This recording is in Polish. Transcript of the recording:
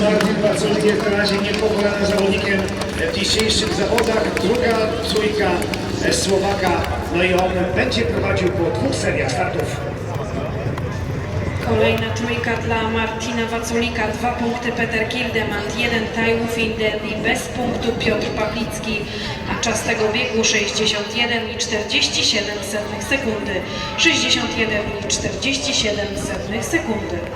Marcin Waculik jest na razie niepokonanym zawodnikiem w dzisiejszych zawodach. Druga trójka e, Słowaka, no i on będzie prowadził po dwóch seriach startów. Kolejna trójka dla Martina Waculika, dwa punkty Peter Kildemand, jeden Tajłów Indelli, bez punktu Piotr Pawlicki, a czas tego biegu 61 i 47 sekundy. 61 i 47 sekundy.